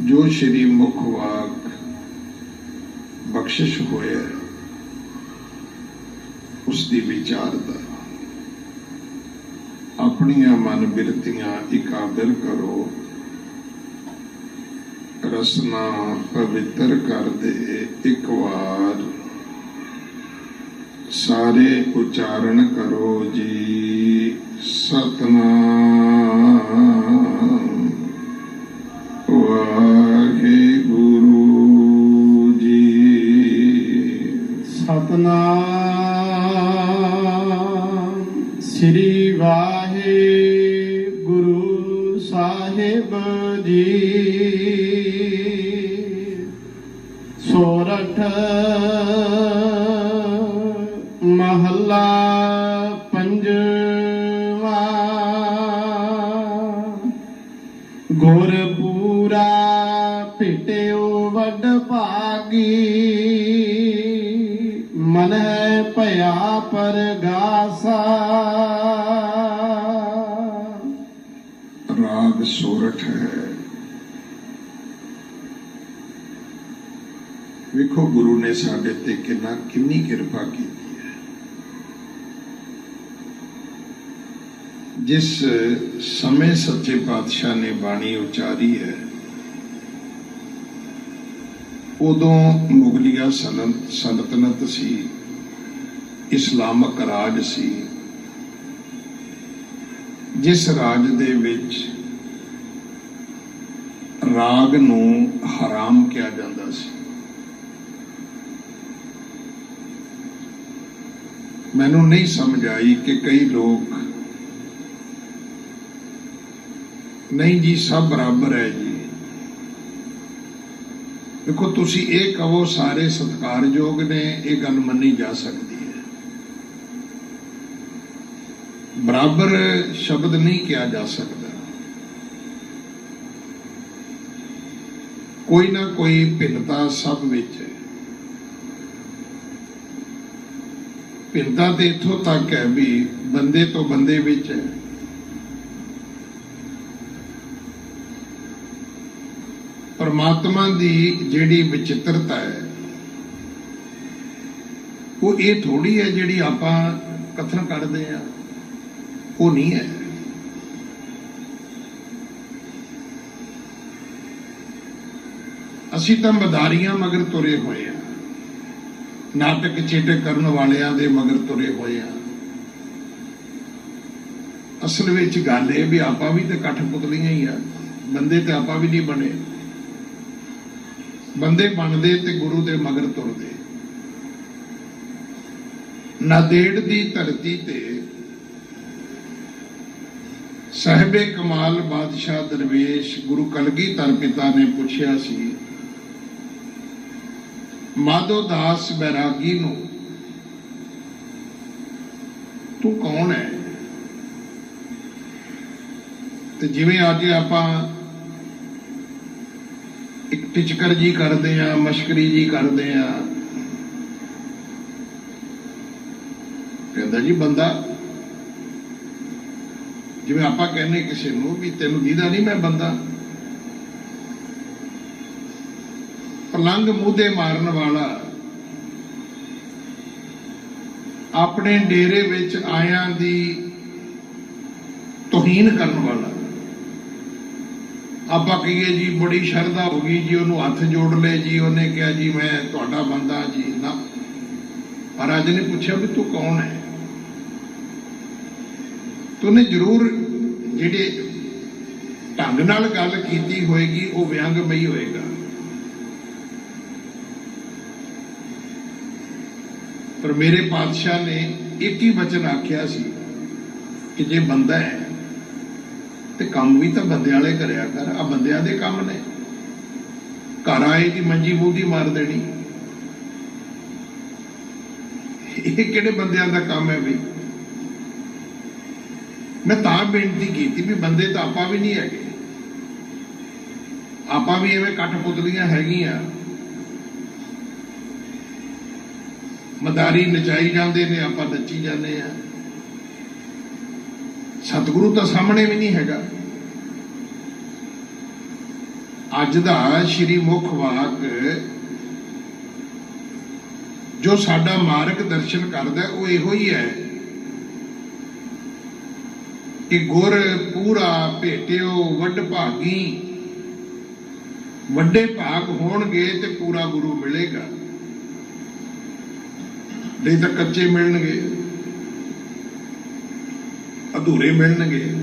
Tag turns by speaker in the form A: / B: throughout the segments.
A: ਜੋ ਸ਼੍ਰੀ ਮੁਖ ਵਾਕ ਬਖਸ਼ਿਸ਼ ਹੋਇਆ ਉਸ ਦੀ। ਵਿਚਾਰਦਾ ਆਪਣੀਆਂ ਮਨ ਬਿਰਤੀਆਂ ਇਕਾਗਰ ਕਰੋ। ਰਸਨਾ ਪਵਿੱਤਰ ਕਰ ਦੇ ਇੱਕ ਵਾਰ। ਸਾਰੇ ਉਚਾਰਨ ਕਰੋ ਜੀ ਸਤਨਾਮ।
B: ਸ੍ਰੀ ਵਾਹਿਗੁਰੂ ਸਾਹਿਬ ਜੀ। ਸੋਰਠ ਮਹੱਲਾ ਪੰਜਵਾ। ਗੁਰ ਪੂਰਾ ਭਿਟਿਓ ਵੱਡ ਭਾਗੀ। ਮਨ ਹੈ ਭਇਆ ਪਰਗਾਸਾ।
A: ਰਾਗ ਸੋਰਠ ਹੈ। ਵੇਖੋ ਗੁਰੂ ਨੇ ਸਾਡੇ ਤੇ ਕਿੰਨਾ ਕਿੰਨੀ ਕਿਰਪਾ ਕੀਤੀ ਹੈ। ਜਿਸ ਸਮੇਂ ਸੱਚੇ ਪਾਤਸ਼ਾਹ ਨੇ ਬਾਣੀ ਉਚਾਰੀ ਹੈ, ਉਦੋਂ ਮੁਗਲਿਆ ਸਲਤ ਸਲਤਨਤ ਸੀ, ਇਸਲਾਮਕ ਰਾਜ ਸੀ। ਜਿਸ ਰਾਜ ਦੇ ਵਿੱਚ ਰਾਗ ਨੂੰ ਹਰਾਮ ਕਿਹਾ ਜਾਂਦਾ ਸੀ। ਮੈਨੂੰ ਨਹੀਂ ਸਮਝ ਆਈ ਕਿ ਕਈ ਲੋਕ, ਨਹੀਂ ਜੀ, ਸਭ ਬਰਾਬਰ ਹੈ ਜੀ। ਦੇਖੋ, ਤੁਸੀਂ ਇਹ ਕਹੋ, ਸਾਰੇ ਸਤਿਕਾਰਯੋਗ ਨੇ, ਇਹ ਗੱਲ ਮੰਨੀ ਜਾ ਸਕਦੀ ਹੈ। ਬਰਾਬਰ ਸ਼ਬਦ ਨਹੀਂ ਕਿਹਾ ਜਾ ਸਕਦਾ। ਕੋਈ ਨਾ ਕੋਈ ਭਿੰਨਤਾ ਸਭ ਵਿੱਚ ਹੈ। ਭਿੰਨਤਾ ਤੇ ਇੱਥੋਂ ਤੱਕ ਹੈ ਵੀ ਬੰਦੇ ਤੋਂ ਬੰਦੇ ਵਿੱਚ ਹੈ। ਪਰਮਾਤਮਾ ਦੀ ਜਿਹੜੀ ਵਿਚਿੱਤਰਤਾ ਹੈ, ਉਹ ਇਹ ਥੋੜੀ ਹੈ ਜਿਹੜੀ ਆਪਾਂ ਕਥਨ ਕਰਦੇ ਆ ਉਹ ਨਹੀਂ ਹੈ। ਅਸੀਂ ਤਾਂ ਮਦਾਰੀਆਂ ਮਗਰ ਤੁਰੇ ਹੋਏ ਆ। ਨਾਟਕ ਚੇਟੇ ਕਰਨ ਵਾਲਿਆਂ ਦੇ ਮਗਰ ਤੁਰੇ ਹੋਏ ਆ। ਅਸਲ ਵਿੱਚ ਗੱਲ ਇਹ ਵੀ ਆਪਾਂ ਵੀ ਤੇ ਇਕੱਠ ਪੁਤਲੀਆਂ ਹੀ ਆ। ਬੰਦੇ ਤੇ ਆਪਾਂ ਵੀ ਨਹੀਂ ਬਣੇ। ਬੰਦੇ ਬਣਦੇ ਤੇ ਗੁਰੂ ਦੇ ਮਗਰ ਤੁਰਦੇ। ਨਾਦੇੜ ਦੀ ਧਰਤੀ ਤੇ ਸਾਹਿਬੇ ਕਮਾਲ ਬਾਦਸ਼ਾਹ ਦਰਵੇਸ਼ ਗੁਰੂ ਕਲਗੀਧਰ ਪਿਤਾ ਨੇ ਪੁੱਛਿਆ ਸੀ ਮਾਧੋ ਦਾਸ ਬੈਰਾਗੀ ਨੂੰ, ਤੂੰ ਕੌਣ ਹੈ? ਤੇ ਜਿਵੇਂ ਅੱਜ ਆਪਾਂ ਇੱਕ ਟਿਚਕਰ ਜੀ ਕਰਦੇ ਆ ਮਸ਼ਕਰੀ ਜੀ ਕਰਦੇ ਆ ਕਹਿੰਦਾ ਜੀ, ਬੰਦਾ, ਜਿਵੇਂ ਆਪਾਂ ਕਹਿੰਨੇ ਕਿਸੇ ਨੂੰ ਵੀ ਤੈਨੂੰ ਦੀਦਾ ਨਹੀਂ ਮੈਂ ਬੰਦਾ ਪਲੰਗ ਮੂਧੇ ਮਾਰਨ ਵਾਲਾ। ਆਪਣੇ ਡੇਰੇ ਵਿੱਚ ਆਇਆਂ ਦੀ ਤੋਹੀਨ ਕਰਨ ਵਾਲਾ। ਆਪਾਂ ਕਹੀਏ ਜੀ, ਬੜੀ ਸ਼ਰਧਾ ਹੋ ਗਈ ਜੀ, ਉਹਨੂੰ ਹੱਥ ਜੋੜ ਲਏ ਜੀ, ਉਹਨੇ ਕਿਹਾ ਜੀ, ਮੈਂ ਤੁਹਾਡਾ ਬੰਦਾ ਜੀ, ਨਾ। ਪਰ ਅੱਜ ਨੇ ਪੁੱਛਿਆ ਵੀ ਤੂੰ ਕੌਣ ਹੈ? ਤੂੰ ਜ਼ਰੂਰ ਜਿਹੜੇ ਢੰਗ ਨਾਲ ਗੱਲ ਕੀਤੀ ਹੋਏਗੀ, ਉਹ ਵਿਅੰਗਮਈ ਹੋਏਗਾ। ਪਰ ਮੇਰੇ ਪਾਤਸ਼ਾਹ ਨੇ ਇੱਕ ਹੀ ਵਚਨ ਆਖਿਆ ਸੀ ਕਿ ਜੇ ਬੰਦਾ ਹੈ ਤੇ ਕੰਮ ਵੀ ਤਾਂ ਬੰਦੇ ਵਾਲੇ ਕਰਿਆ ਕਰ ਆ ਬੰਦਿਆਂ ਦੇ ਕੰਮ ਨੇ। ਘਰ ਆਏ ਦੀ ਮੰਜੀ ਮੂਦੀ ਮਾਰ ਦੇਣੀ। ਇਹ ਕਿਹੜੇ ਬੰਦਿਆਂ ਦਾ ਕੰਮ ਹੈ ਵੀ ਮੈਂ ਤਾਂ ਬੇਨਤੀ ਕੀਤੀ ਵੀ ਬੰਦੇ ਤਾਂ ਆਪਾਂ ਵੀ ਨਹੀਂ ਹੈਗੇ। ਆਪਾਂ ਵੀ ਐਵੇਂ ਕੱਟ ਪੁਤਲੀਆਂ ਹੈਗੀਆਂ। ਮਦਾਰੀ ਨਚਾਈ ਜਾਂਦੇ ਨੇ, ਆਪਾਂ ਨੱਚੀ ਜਾਂਦੇ ਆ ਸਤਿਗੁਰੂ ਤਾਂ ਸਾਹਮਣੇ ਵੀ ਨਹੀਂ ਹੈਗਾ। ਅੱਜ ਦਾ ਸ਼੍ਰੀ ਮੁਖ ਵਾਕ, ਜੋ ਸਾਡਾ ਮਾਰਗ ਦਰਸ਼ਨ ਕਰਦਾ, ਉਹ ਇਹੋ ਹੀ ਹੈ ਕਿ ਗੁਰ ਪੂਰਾ ਭੇਟਿਓ, ਵੱਡ ਭਾਗੀ। ਵੱਡੇ ਭਾਗ ਹੋਣਗੇ ਤੇ ਪੂਰਾ ਗੁਰੂ ਮਿਲੇਗਾ। ਨਹੀਂ ਤਾਂ ਕੱਚੇ ਮਿਲਣਗੇ। ਅਧੂਰੇ ਮਿਲਣਗੇ।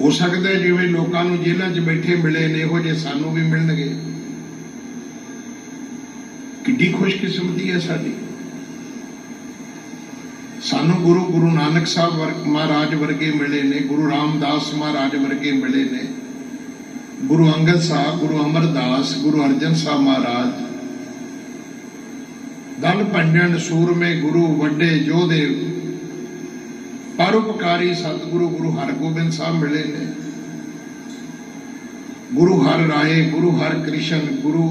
A: ਹੋ ਸਕਦਾ ਜਿਵੇਂ ਲੋਕਾਂ ਨੂੰ ਜੇਲ੍ਹਾਂ 'ਚ ਬੈਠੇ ਮਿਲੇ ਨੇ, ਇਹੋ ਜਿਹੇ ਸਾਨੂੰ ਵੀ ਮਿਲਣਗੇ। ਕਿੱਡੀ ਖੁਸ਼ਕਿਸਮਤੀ ਹੈ ਸਾਡੀ। ਸਾਨੂੰ ਗੁਰੂ ਗੁਰੂ ਨਾਨਕ ਸਾਹਿਬ ਵਰ- ਮਹਾਰਾਜ ਵਰਗੇ ਮਿਲੇ ਨੇ, ਗੁਰੂ ਰਾਮਦਾਸ ਮਹਾਰਾਜ ਵਰਗੇ ਮਿਲੇ ਨੇ। ਗੁਰੂ ਅੰਗਦ ਸਾਹਿਬ, ਗੁਰੂ ਅਮਰਦਾਸ, ਗੁਰੂ ਅਰਜਨ ਸਾਹਿਬ ਮਹਾਰਾਜ ਦਲ ਪੰਜਣ ਸੂਰਮੇ ਗੁਰੂ ਵੱਡੇ ਯੋਧੇ ਪਰਉਪਕਾਰੀ ਸਤਿਗੁਰੂ ਗੁਰੂ ਹਰਗੋਬਿੰਦ ਸਾਹਿਬ ਮਿਲੇ ਨੇ। ਗੁਰੂ ਹਰ ਰਾਏ, ਗੁਰੂ ਹਰ ਕ੍ਰਿਸ਼ਨ, ਗੁਰੂ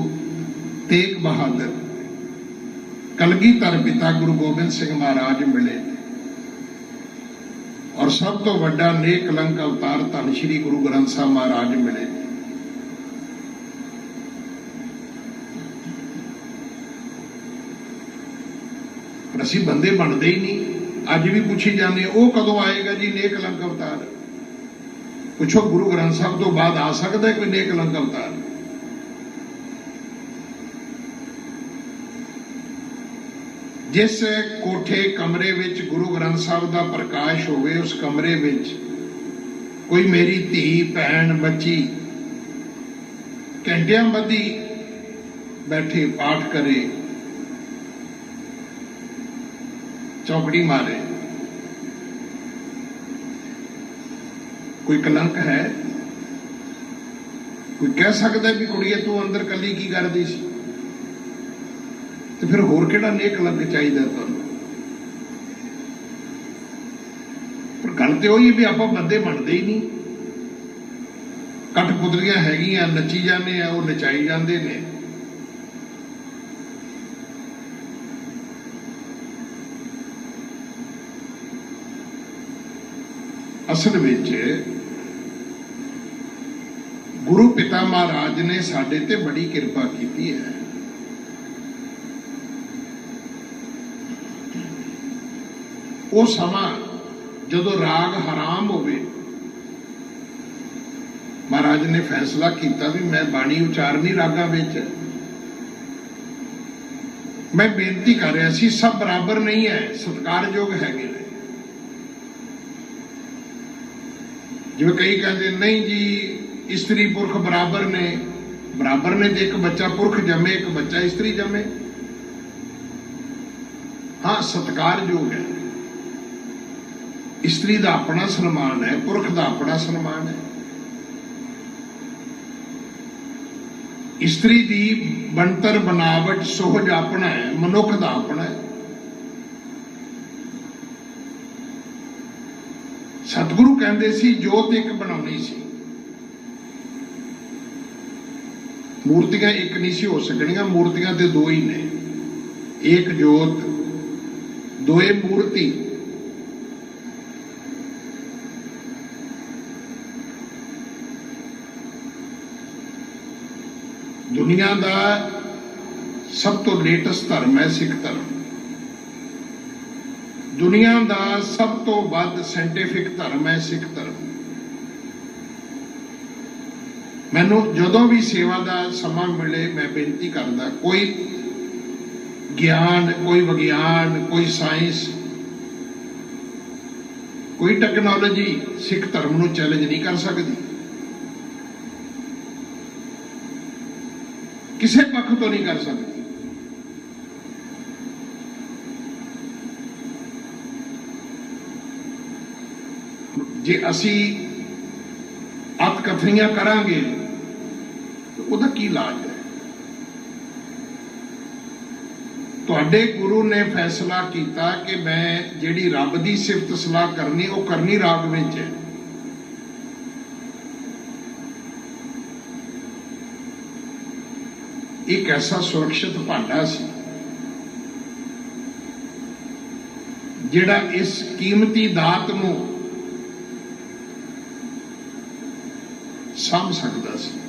A: ਤੇਗ ਬਹਾਦਰ ਕਲਗੀਧਰ ਪਿਤਾ ਗੁਰੂ ਗੋਬਿੰਦ ਸਿੰਘ ਮਹਾਰਾਜ ਮਿਲੇ ਔਰ ਸਭ ਤੋਂ ਵੱਡਾ ਨੇਕ ਲੰਕ ਅਵਤਾਰ ਧੰਨ ਸ਼੍ਰੀ ਗੁਰੂ ਗ੍ਰੰਥ ਸਾਹਿਬ ਮਹਾਰਾਜ ਮਿਲੇ ਪਰ ਅਸੀਂ ਬੰਦੇ ਬਣਦੇ ਹੀ ਨਹੀਂ। ਅੱਜ ਵੀ ਪੁੱਛੀ ਜਾਂਦੇ ਉਹ ਕਦੋਂ ਆਏਗਾ ਜੀ ਨੇਕ ਲੰਕ ਅਵਤਾਰ? ਪੁੱਛੋ, ਗੁਰੂ ਗ੍ਰੰਥ ਸਾਹਿਬ ਤੋਂ ਬਾਅਦ ਆ ਸਕਦਾ ਕੋਈ ਨੇਕ ਲੰਕ ਅਵਤਾਰ? ਜਿਸ ਕੋਠੇ ਕਮਰੇ ਵਿੱਚ ਗੁਰੂ ਗ੍ਰੰਥ ਸਾਹਿਬ ਦਾ ਪ੍ਰਕਾਸ਼ ਹੋਵੇ, ਉਸ ਕਮਰੇ ਵਿੱਚ ਕੋਈ ਮੇਰੀ ਧੀ, ਭੈਣ, ਬੱਚੀ, ਘੰਟਿਆਂ ਬੱਧੀ ਬੈਠੇ ਪਾਠ ਕਰੇ ਚੌਕੜੀ ਮਾਰੇ। ਕੋਈ ਕਲੰਕ ਹੈ? ਕੋਈ ਕਹਿ ਸਕਦਾ ਵੀ ਕੁੜੀਏ, ਤੂੰ ਅੰਦਰ ਕੱਲੀ ਕੀ ਕਰਦੀ ਸੀ? ਤੇ ਫਿਰ ਹੋਰ ਕਿਹੜਾ ਨੇਕ ਲੰਗ ਚਾਹੀਦਾ ਤੁਹਾਨੂੰ? ਪਰ ਗੱਲ ਤੇ ਉਹੀ ਵੀ ਆਪਾਂ ਬੰਦੇ ਬਣਦੇ ਹੀ ਨਹੀਂ। ਕਠਪੁਤਲੀਆਂ ਹੈਗੀਆਂ, ਨੱਚੀ ਜਾਂਦੇ ਆ, ਉਹ ਨਚਾਈ ਜਾਂਦੇ ਨੇ। ਅਸਲ ਵਿੱਚ ਗੁਰੂ ਪਿਤਾ ਮਹਾਰਾਜ ਨੇ ਸਾਡੇ ਤੇ ਬੜੀ ਕਿਰਪਾ ਕੀਤੀ ਹੈ। ਉਹ ਸਮਾਂ ਜਦੋਂ ਰਾਗ ਹਰਾਮ ਹੋਵੇ, ਮਹਾਰਾਜ ਨੇ ਫੈਸਲਾ ਕੀਤਾ ਵੀ ਮੈਂ ਬਾਣੀ ਉਚਾਰਨੀ ਰਾਗਾਂ ਵਿੱਚ। ਮੈਂ ਬੇਨਤੀ ਕਰ ਰਿਹਾ ਸੀ, ਸਭ ਬਰਾਬਰ ਨਹੀਂ ਹੈ, ਸਤਿਕਾਰਯੋਗ ਹੈਗੇ ਨੇ ਜਿਵੇਂ ਕਈ ਕਹਿੰਦੇ, ਨਹੀਂ ਜੀ, ਇਸਤਰੀ ਪੁਰਖ ਬਰਾਬਰ ਨੇ। ਬਰਾਬਰ ਨੇ ਤੇ ਇੱਕ ਬੱਚਾ ਪੁਰਖ ਜੰਮੇ, ਇੱਕ ਬੱਚਾ ਇਸਤਰੀ ਜੰਮੇ। ਹਾਂ, ਸਤਿਕਾਰਯੋਗ ਹੈ। ਇਸਤਰੀ ਦਾ ਆਪਣਾ ਸਨਮਾਨ ਹੈ, ਪੁਰਖ ਦਾ ਆਪਣਾ ਸਨਮਾਨ ਹੈ। ਇਸਤਰੀ ਦੀ ਬਣਤਰ, ਬਣਾਵਟ, ਸੋਹਜ ਆਪਣਾ ਹੈ, ਮਨੁੱਖ ਦਾ ਆਪਣਾ ਹੈ। ਸਤਿਗੁਰੂ ਕਹਿੰਦੇ ਸੀ, ਜੋਤ ਇੱਕ ਬਣਾਉਣੀ ਸੀ। ਮੂਰਤੀਆਂ ਇੱਕ ਨਹੀਂ ਸੀ ਹੋ ਸਕਣੀਆਂ, ਮੂਰਤੀਆਂ ਤੇ ਦੋ ਹੀ ਨੇ। ਇੱਕ ਜੋਤ, ਦੋਏ ਮੂਰਤੀ। ਦੁਨੀਆ ਦਾ ਸਭ ਤੋਂ ਲੇਟੈਸਟ ਧਰਮ ਹੈ ਸਿੱਖ ਧਰਮ। ਦੁਨੀਆ ਦਾ ਸਭ ਤੋਂ ਵੱਧ ਸਾਇੰਟੀਫਿਕ ਧਰਮ ਹੈ ਸਿੱਖ ਧਰਮ। ਮੈਨੂੰ ਜਦੋਂ ਵੀ ਸੇਵਾ ਦਾ ਸਮਾਂ ਮਿਲੇ, ਮੈਂ ਬੇਨਤੀ ਕਰਦਾ, ਕੋਈ ਗਿਆਨ, ਕੋਈ ਵਿਗਿਆਨ, ਕੋਈ ਸਾਇੰਸ ਕੋਈ ਟੈਕਨੋਲੋਜੀ ਸਿੱਖ ਧਰਮ ਨੂੰ ਚੈਲੰਜ ਨਹੀਂ ਕਰ ਸਕਦੀ। ਕਿਸੇ ਪੱਖ ਤੋਂ ਨਹੀਂ ਕਰ ਸਕਦੀ। ਜੇ ਅਸੀਂ ਅਤ ਕਥਨੀਆਂ ਕਰਾਂਗੇ, ਤਾਂ ਉਹਦਾ ਕੀ ਇਲਾਜ ਹੈ? ਤੁਹਾਡੇ ਗੁਰੂ ਨੇ ਫੈਸਲਾ ਕੀਤਾ ਕਿ ਮੈਂ ਜਿਹੜੀ ਰੱਬ ਦੀ ਸਿਫਤ ਸਲਾਹ ਕਰਨੀ, ਉਹ ਕਰਨੀ ਰਾਗ ਵਿੱਚ ਹੈ। ਇੱਕ ਐਸਾ ਸੁਰੱਖਿਅਤ ਭਾਂਡਾ ਸੀ, ਜਿਹੜਾ ਇਸ ਕੀਮਤੀ ਦਾਤ ਨੂੰ ਸਾਂਭ ਸਕਦਾ ਸੀ